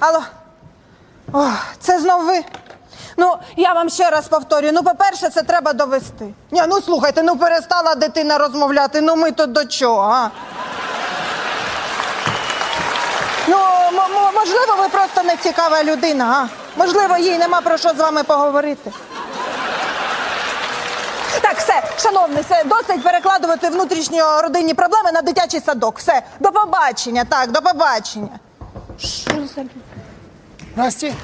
Алло. О, це знов ви. Ну, я вам ще раз повторюю. Ну, по-перше, це треба довести. Ні, ну слухайте, ну перестала дитина розмовляти. Ну ми тут до чого, а? Ну, можливо, ви просто не цікава людина, а? Можливо, їй нема про що з вами поговорити. Так, все, шановний, все, досить перекладувати внутрішньо родинні проблеми на дитячий садок. Все, до побачення, так, до побачення. Що за? Насті,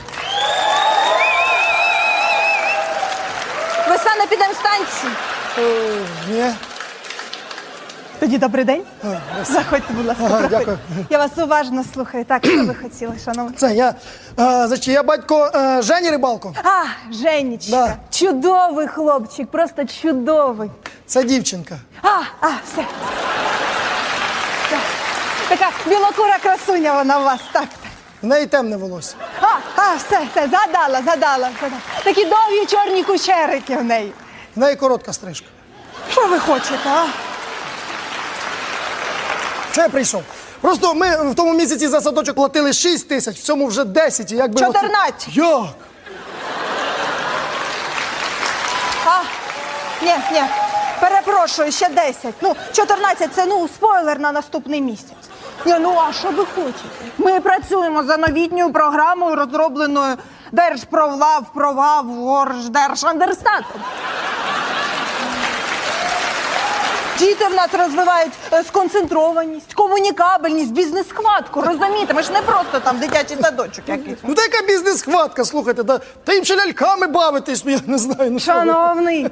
саме підемо з станції. ні. Тоді добрий день. Заходьте, будь ласка, Ага, проходьте. дякую. Я вас уважно слухаю. Так, що ви хотіли, шановні? Це я. А, значить, я батько е, Жені Рибалко. А, Женечка, Да. чудовий хлопчик, просто чудовий. Це дівчинка. А, а, все. Так. Така білокура красуня вона у вас, так. В неї темне волосся. А, а, все, все, задала, задала, задала. Такі довгі чорні кучерики в неї. В неї коротка стрижка. Що ви хочете, а? Що я прийшов? Просто ми в тому місяці за садочок платили 6 тисяч, в цьому вже 10. і Якби оце- 14. Як? А? Ні, ні. Перепрошую, ще 10. Ну, 14 це ну спойлер на наступний місяць. Ні, ну а що ви хочете? Ми працюємо за новітньою програмою, розробленою Держпровлав, Провав, Держандерстатом. Діти в нас розвивають сконцентрованість, комунікабельність, бізнес-хватку. Розумієте, ми ж не просто там дитячий садочок якийсь. Ну та яка бізнес-хватка, слухайте, та, та їм ще ляльками бавитись, ну я не знаю. Ну. Шановний,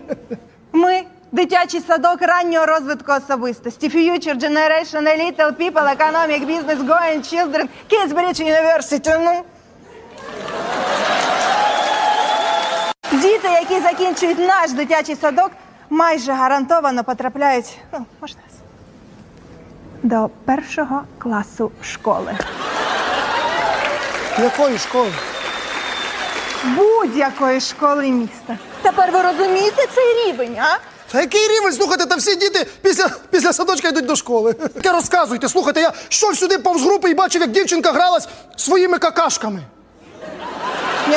ми дитячий садок раннього розвитку особистості. Future Generation, Little People, Economic Business, Going Children, Kingsbridge University. Ну. Діти, які закінчують наш дитячий садок, майже гарантовано потрапляють, ну, можна, до першого класу школи. Якої школи? Будь-якої школи міста. Тепер ви розумієте цей рівень, а? Та який рівень, слухайте, та всі діти після, після садочка йдуть до школи. Таке розказуйте, слухайте, я йшов сюди повз групи і бачив, як дівчинка гралась своїми какашками. Ні,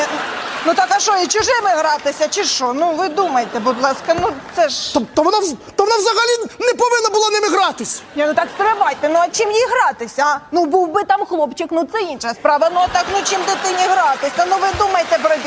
ну так а що, і чужими гратися, чи що? Ну ви думайте, будь ласка, ну це ж. То, то, вона, вз- то вона взагалі не повинна була ними гратись. Ні, ну так стривайте, ну а чим їй гратися? А? Ну був би там хлопчик, ну це інша справа. Ну а так, ну чим дитині гратися? Ну ви думайте про дітей.